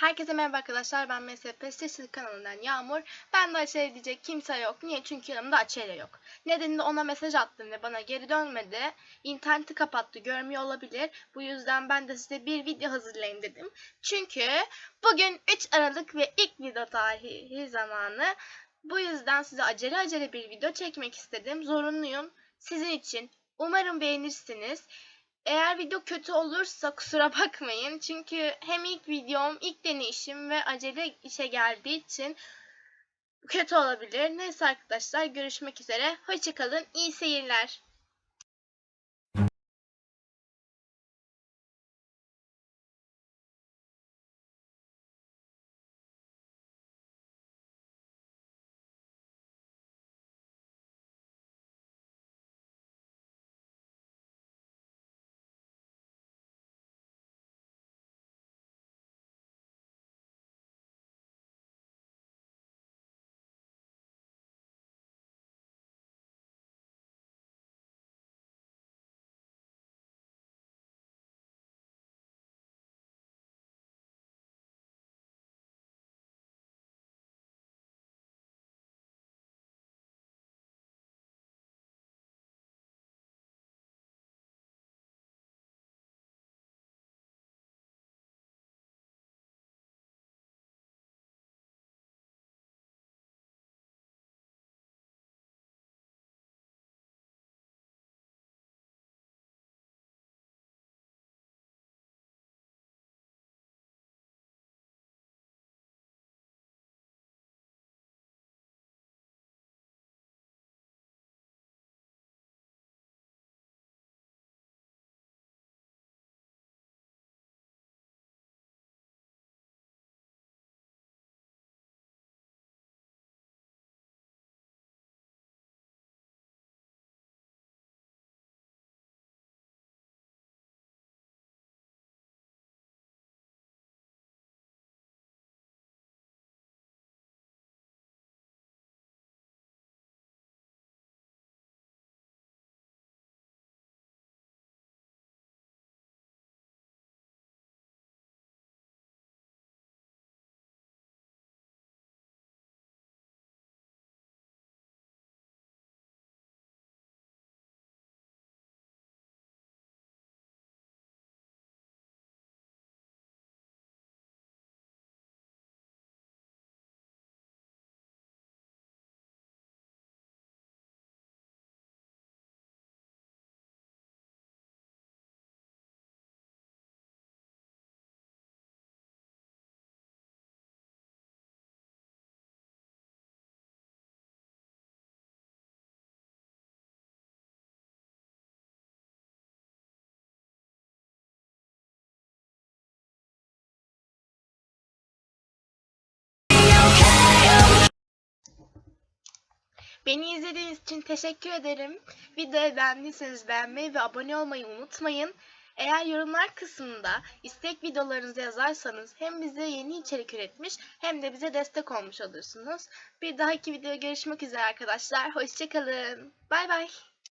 Herkese merhaba arkadaşlar. Ben MSP Sesli kanalından Yağmur. Ben de Açelya diyecek kimse yok. Niye? Çünkü yanımda Açelya yok. Nedenini ona mesaj attım ve bana geri dönmedi. İnterneti kapattı. Görmüyor olabilir. Bu yüzden ben de size bir video hazırlayayım dedim. Çünkü bugün 3 Aralık ve ilk video tarihi zamanı. Bu yüzden size acele acele bir video çekmek istedim. Zorunluyum. Sizin için. Umarım beğenirsiniz. Eğer video kötü olursa kusura bakmayın. Çünkü hem ilk videom, ilk deneyişim ve acele işe geldiği için kötü olabilir. Neyse arkadaşlar görüşmek üzere. Hoşçakalın. İyi seyirler. Beni izlediğiniz için teşekkür ederim. Videoyu beğendiyseniz beğenmeyi ve abone olmayı unutmayın. Eğer yorumlar kısmında istek videolarınızı yazarsanız hem bize yeni içerik üretmiş hem de bize destek olmuş olursunuz. Bir dahaki videoda görüşmek üzere arkadaşlar. Hoşçakalın. Bay bay.